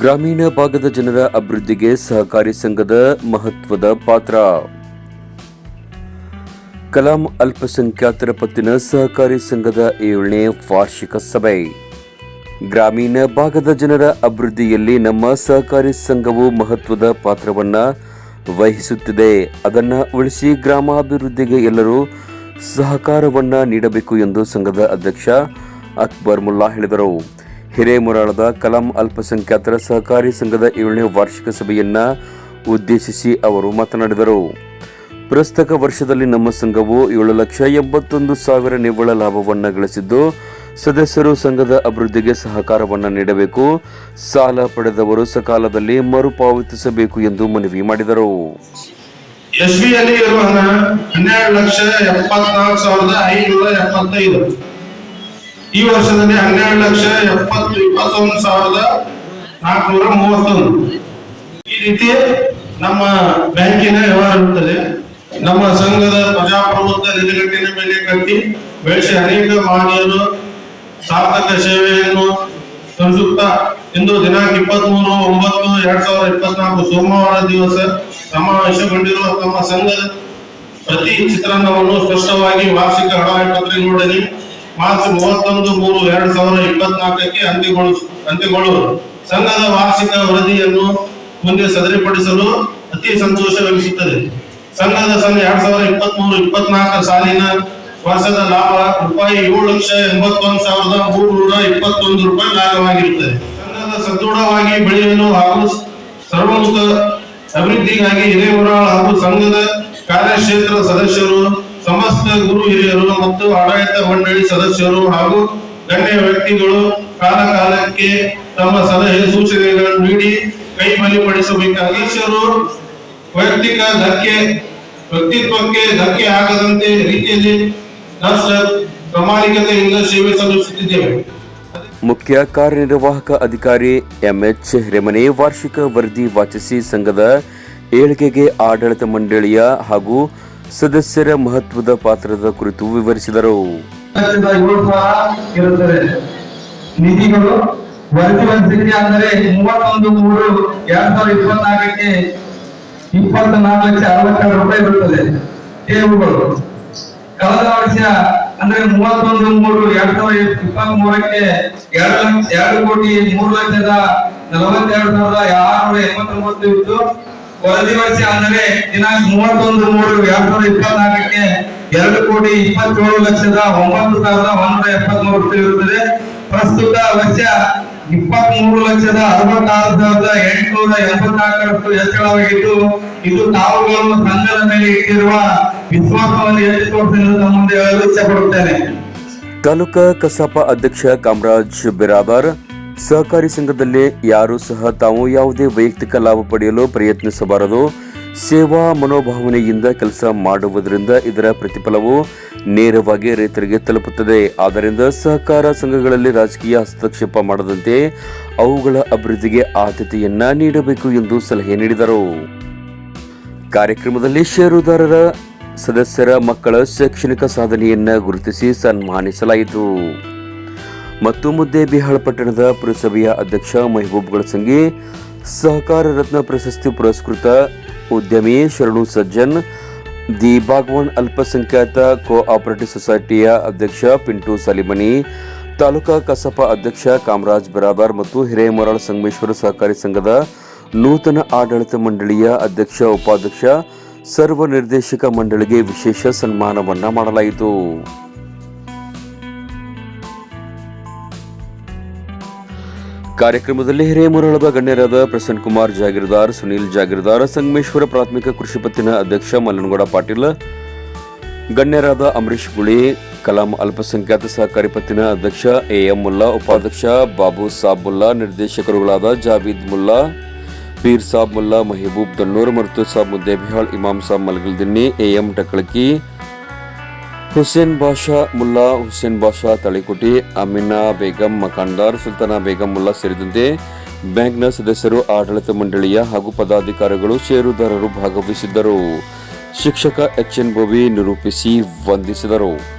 ಗ್ರಾಮೀಣ ಭಾಗದ ಜನರ ಅಭಿವೃದ್ಧಿಗೆ ಸಹಕಾರಿ ಸಂಘದ ಮಹತ್ವದ ಪಾತ್ರ. ಕಲಾಂ ಅಲ್ಪಸಂಖ್ಯಾತರ ಪತ್ತಿನ ಸಹಕಾರಿ ಸಂಘದ ಏಳನೇ ವಾರ್ಷಿಕ ಸಭೆ. ಗ್ರಾಮೀಣ ಭಾಗದ ಜನರ ಅಭಿವೃದ್ಧಿಯಲ್ಲಿ ನಮ್ಮ ಸಹಕಾರಿ ಸಂಘವು ಮಹತ್ವದ ಪಾತ್ರವನ್ನು ವಹಿಸುತ್ತಿದೆ. ಅದನ್ನ ಉಳಿಸಿ ಗ್ರಾಮಾಭಿವೃದ್ಧಿಗೆ ಎಲ್ಲರೂ ಸಹಕಾರವನ್ನು ನೀಡಬೇಕು ಎಂದು ಸಂಘದ ಅಧ್ಯಕ್ಷ ಅಕ್ಬರ್ ಮುಲ್ಲಾ ಹೇಳಿದರು. ಹಿರೇಮುರಾಳದ ಕಲಾಂ ಅಲ್ಪಸಂಖ್ಯಾತರ ಸಹಕಾರಿ ಸಂಘದ ಏಳನೇ ವಾರ್ಷಿಕ ಸಭೆಯನ್ನ ಉದ್ದೇಶಿಸಿ ಅವರು ಮಾತನಾಡಿದರು. ಪ್ರಸ್ತಕ ವರ್ಷದಲ್ಲಿ ನಮ್ಮ ಸಂಘವು ಏಳು ಲಕ್ಷ ಎಂಬತ್ತೊಂದು ಸಾವಿರ ನಿವ್ವಳ ಲಾಭವನ್ನು ಗಳಿಸಿದ್ದು, ಸದಸ್ಯರು ಸಂಘದ ಅಭಿವೃದ್ಧಿಗೆ ಸಹಕಾರವನ್ನು ನೀಡಬೇಕು, ಸಾಲ ಪಡೆದವರು ಸಕಾಲದಲ್ಲಿ ಮರುಪಾವತಿಸಬೇಕು ಎಂದು ಮನವಿ ಮಾಡಿದರು. ಎಸ್ಬಿಯಲ್ಲಿ ಇರುವ ಹನ್ನೆರಡು ಲಕ್ಷ ಎಪ್ಪತ್ನಾಲ್ಕು ಸಾವಿರದ ಐನೂರ ಎಪ್ಪತ್ತೈದು. ಈ ವರ್ಷದಲ್ಲಿ ಹನ್ನೆರಡು ಲಕ್ಷ ಎಪ್ಪತ್ತು, ಇಪ್ಪತ್ತೊಂದು ಸಾವಿರದ ನಾಲ್ಕುನೂರ ಮೂವತ್ತೊಂದು. ಈ ರೀತಿ ನಮ್ಮ ಬ್ಯಾಂಕಿನ ವ್ಯವಹಾರ ಇರುತ್ತದೆ ನಮ್ಮ ಸಂಘದ ಪ್ರಜಾಪ್ರಭುತ್ವ ನಿಲುಗಟ್ಟಿನ ಮೇಲೆ ಕಟ್ಟಿ ಬೆಳೆಸಿ ಅನೇಕ ಮಹನೀಯರು ಸಾರ್ಥಕ ಸೇವೆಯನ್ನು ಸಲ್ಲಿಸುತ್ತಾ ಇಂದು ದಿನಾಂಕ ಇಪ್ಪತ್ಮೂರು, ಒಂಬತ್ತು, ಎರಡ್ ಸಾವಿರದ ಇಪ್ಪತ್ನಾಲ್ಕು ಸೋಮವಾರ ದಿವಸ ಸಮಾವೇಶಗೊಂಡಿರುವ ತಮ್ಮ ಸಂಘದ ಪ್ರತಿ ಚಿತ್ರಣವನ್ನು ಸ್ಪಷ್ಟವಾಗಿ ವಾರ್ಷಿಕ ಹಣಾಯಿ ಪತ್ರಿಕೆಯೊಡನೆ ಮಾರ್ಚ್ ಮೂವತ್ತೊಂದು ಮೂರು ಎರಡ್ ಸಾವಿರದ ಇಪ್ಪತ್ನಾಲ್ಕಕ್ಕೆ ಅಂತ್ಯಗೊಳಿಸ ಅಂತ್ಯಗೊಳ್ಳುವುದು ಸಂಘದ ವಾರ್ಷಿಕ ವರದಿಯನ್ನು ಮುಂದೆ ಸದರಿಪಡಿಸಲು ಅತಿ ಸಂತೋಷವೆನಿಸುತ್ತದೆ ಸಂಘದ ಸಂಘ ಎರಡ್ ಸಾವಿರದ ಇಪ್ಪತ್ಮೂರು ಇಪ್ಪತ್ನಾಲ್ಕರ ಸಾಲಿನ ವರ್ಷದ ಲಾಭ ರೂಪಾಯಿ ಏಳು ಲಕ್ಷ ಎಂಬತ್ತೊಂದು ಸಾವಿರದ ಮೂರ್ನೂರ ಇಪ್ಪತ್ತೊಂದು ರೂಪಾಯಿ ಲಾಭವಾಗಿರುತ್ತದೆ ಸಂಘದ ಸದೃಢವಾಗಿ ಬೆಳೆಯಲು ಹಾಗೂ ಸರ್ವಮುಖ ಅಭಿವೃದ್ಧಿಗಾಗಿ ಹಿರೇಮರಾಳ್ ಹಾಗೂ ಸಂಘದ ಕಾರ್ಯಕ್ಷೇತ್ರ ಸದಸ್ಯರು ಸಮಸ್ತ ಗುರು ಹಿರಿಯರು ಮತ್ತು ಆಡಳಿತ ಮಂಡಳಿ ಸದಸ್ಯರು ಹಾಗೂ ಗಣ್ಯ ವ್ಯಕ್ತಿಗಳು ಕಾಲ ಕಾಲಕ್ಕೆ ತಮ್ಮ ಸಲಹೆ ಸೂಚನೆಗಳನ್ನು ನೀಡಿ ಕೈ ಬಲಿಪಡಿಸಬೇಕಾಗಿ ವೈಯಕ್ತಿಕ ಧಕ್ಕೆ, ವ್ಯಕ್ತಿತ್ವಕ್ಕೆ ಧಕ್ಕೆ ಆಗದಂತೆ ರೀತಿಯಲ್ಲಿ ಪ್ರಾಮಾಣಿಕತೆಯಿಂದ ಸೇವೆ ಸಲ್ಲಿಸುತ್ತಿದ್ದೇವೆ. ಮುಖ್ಯ ಕಾರ್ಯನಿರ್ವಾಹಕ ಅಧಿಕಾರಿ ಎಂಎಚ್ ಹಿರೇಮನೆ ವಾರ್ಷಿಕ ವರದಿ ವಾಚಿಸಿ ಸಂಘದ ಏಳಿಗೆಗೆ ಆಡಳಿತ ಮಂಡಳಿಯ ಹಾಗೂ ಸದಸ್ಯರ ಮಹತ್ವದ ಪಾತ್ರದ ಕುರಿತು ವಿವರಿಸಿದರು. ನಿಧಿಗಳು ವರದಿ ವಂಚಿಕೆ ಅಂದರೆ ಮೂವತ್ತೊಂದು ಮೂರು ಎರಡ್ ಸಾವಿರದ ಇಪ್ಪತ್ನಾಲ್ಕಕ್ಕೆ ಇಪ್ಪತ್ನಾಲ್ಕು ಲಕ್ಷ ಅರವತ್ತೆರಡು ರೂಪಾಯಿ ಬರುತ್ತದೆ. ಠೇವುಗಳು ಕಳೆದ ವರ್ಷ ಅಂದ್ರೆ ಮೂವತ್ತೊಂದು ಮೂರು ಎರಡ್ ಸಾವಿರದ ಇಪ್ಪತ್ತ್ ಮೂರಕ್ಕೆ ಎರಡು ಲಕ್ಷ, ಎರಡು ಕೋಟಿ ಮೂರು ಲಕ್ಷದ ನಲವತ್ತೆರಡು ಸಾವಿರದ ಆರುನೂರ ಎಂಬತ್ತೊಂಬತ್ತು ಇತ್ತು. ವರದಿ ವರ್ಷ ಅಂದರೆ ದಿನಾಂಕ ಮೂವತ್ತೊಂದು, ಮೂರು ಎರಡ್ ಸಾವಿರದ ಇಪ್ಪತ್ನಾಲ್ಕಕ್ಕೆ ಎರಡು ಕೋಟಿ ಇಪ್ಪತ್ತೇಳು ಲಕ್ಷದ ಒಂಬತ್ತು ಸಾವಿರದ ಒಂದೂರ ಎಪ್ಪತ್ಮೂರು ರೂಪಾಯಿ ಇರುತ್ತದೆ. ಪ್ರಸ್ತುತ ವರ್ಷ ಇಪ್ಪತ್ಮೂರು ಲಕ್ಷದ ಅರವತ್ತಾರು ಸಾವಿರದ ಎಂಟುನೂರ ಎಂಬತ್ನಾಲ್ಕರಷ್ಟು ಹೆಚ್ಚಳವಾಗಿದ್ದು ಇದು ತಾವುಗಳು ಸಂಘದ ಮೇಲೆ ಇಟ್ಟಿರುವ ವಿಶ್ವಾಸವನ್ನು ಎತ್ತಿ ತೋರಿಸಿದ ಮುಂದೆ ಹೇಳಲು ಇಷ್ಟಪಡುತ್ತೇನೆ ತಾಲೂಕಾ ಕಸಾಪ ಅಧ್ಯಕ್ಷ ಕಾಮರಾಜ್ ಬಿರಾದಾರ್ ಸಹಕಾರಿ ಸಂಘದಲ್ಲಿ ಯಾರೂ ಸಹ ತಾವು ಯಾವುದೇ ವೈಯಕ್ತಿಕ ಲಾಭ ಪಡೆಯಲು ಪ್ರಯತ್ನಿಸಬಾರದು. ಸೇವಾ ಮನೋಭಾವನೆಯಿಂದ ಕೆಲಸ ಮಾಡುವುದರಿಂದ ಇದರ ಪ್ರತಿಫಲವು ನೇರವಾಗಿ ರೈತರಿಗೆ ತಲುಪುತ್ತದೆ. ಆದ್ದರಿಂದ ಸಹಕಾರ ಸಂಘಗಳಲ್ಲಿ ರಾಜಕೀಯ ಹಸ್ತಕ್ಷೇಪ ಮಾಡದಂತೆ ಅವುಗಳ ಅಭಿವೃದ್ಧಿಗೆ ಆದ್ಯತೆಯನ್ನ ನೀಡಬೇಕು ಎಂದು ಸಲಹೆ ನೀಡಿದರು. ಕಾರ್ಯಕ್ರಮದಲ್ಲಿ ಷೇರುದಾರರ, ಸದಸ್ಯರ ಮಕ್ಕಳ ಶೈಕ್ಷಣಿಕ ಸಾಧನೆಯನ್ನು ಗುರುತಿಸಿ ಸನ್ಮಾನಿಸಲಾಯಿತು. ಮತ್ತು ಮುದ್ದೇಬಿಹಾಳ ಪಟ್ಟಣದ ಪುರಸಭೆಯ ಅಧ್ಯಕ್ಷ ಮೆಹಬೂಬ್ ಗಳಸಂಗಿ ಸಹಕಾರ ರತ್ನ ಪ್ರಶಸ್ತಿ ಪುರಸ್ಕೃತ ಉದ್ಯಮಿ ಶರಣು ಸಜ್ಜನ್, ದಿ ಬಾಗ್ವಾನ್ ಅಲ್ಪಸಂಖ್ಯಾತ ಕೋ ಆಪರೇಟಿವ್ ಸೊಸೈಟಿಯ ಅಧ್ಯಕ್ಷ ಪಿಂಟು ಸಲಿಮನಿ, ತಾಲೂಕಾ ಕಸಪ ಅಧ್ಯಕ್ಷ ಕಾಮರಾಜ್ ಬರಾಬರ್ ಮತ್ತು ಹಿರೇಮರಾಳ ಸಂಗಮೇಶ್ವರ ಸಹಕಾರಿ ಸಂಘದ ನೂತನ ಆಡಳಿತ ಮಂಡಳಿಯ ಅಧ್ಯಕ್ಷ ಉಪಾಧ್ಯಕ್ಷ, ಸರ್ವ ನಿರ್ದೇಶಕ ಮಂಡಳಿಗೆ ವಿಶೇಷ ಸನ್ಮಾನವನ್ನ ಮಾಡಲಾಯಿತು. ಕಾರ್ಯಕ್ರಮದಲ್ಲಿ ಹಿರೇಮುರಳದ ಗಣ್ಯರಾದ ಪ್ರಸನ್ನ ಕುಮಾರ್ ಜಾಗೀರ್ದಾರ್, ಸುನೀಲ್ ಜಾಗೀರ್ದಾರ್, ಸಂಗಮೇಶ್ವರ ಪ್ರಾಥಮಿಕ ಕೃಷಿ ಪತ್ತಿನ ಅಧ್ಯಕ್ಷ ಮಲ್ಲನಗೌಡ ಪಾಟೀಲ್, ಗಣ್ಯರಾದ ಅಂಬರೀಶ್ ಗುಳಿ, ಕಲಾಂ ಅಲ್ಪಸಂಖ್ಯಾತ ಸಹಕಾರಿ ಪತ್ತಿನ ಅಧ್ಯಕ್ಷ ಎಎಂ ಮುಲ್ಲಾ, ಉಪಾಧ್ಯಕ್ಷ ಬಾಬು ಸಾಬ್ ಮುಲ್ಲಾ, ನಿರ್ದೇಶಕರುಗಳಾದ ಜಾವೀದ್ ಮುಲ್ಲಾ, ಪೀರ್ ಸಾಬ್ ಮುಲ್ಲಾ, ಮಹಿಬೂಬ್ ದನ್ನೂರ್ ಮತ್ತು ಸಾಬ್ ಮುದ್ದೇಬಿಹಾಳ್, ಇಮಾಮ್ ಸಾಬ್ ಮಲ್ಗಲ್ದಿನ್ನಿ, ಎಎಂ ಟಕಳಕಿ ಹುಸೇನ್ ಬಾಷಾ ಮುಲ್ಲಾ, ಹುಸೇನ್ ಬಾಷಾ ತಳಿಕುಟಿ, ಅಮಿನಾ ಬೇಗಂ ಮಕಾನ್ದಾರ್ ಸುಲ್ತಾನಾ ಬೇಗಂ ಮುಲ್ಲಾ ಸೇರಿದಂತೆ ಬ್ಯಾಂಕ್ನ ಸದಸ್ಯರು, ಆಡಳಿತ ಮಂಡಳಿಯ ಹಾಗೂ ಪದಾಧಿಕಾರಿಗಳು ಷೇರುದಾರರು ಭಾಗವಹಿಸಿದ್ದರು. ಶಿಕ್ಷಕ ಎಚ್ ಎನ್ ಬೋವಿ ನಿರೂಪಿಸಿ ವಂದಿಸಿದರು.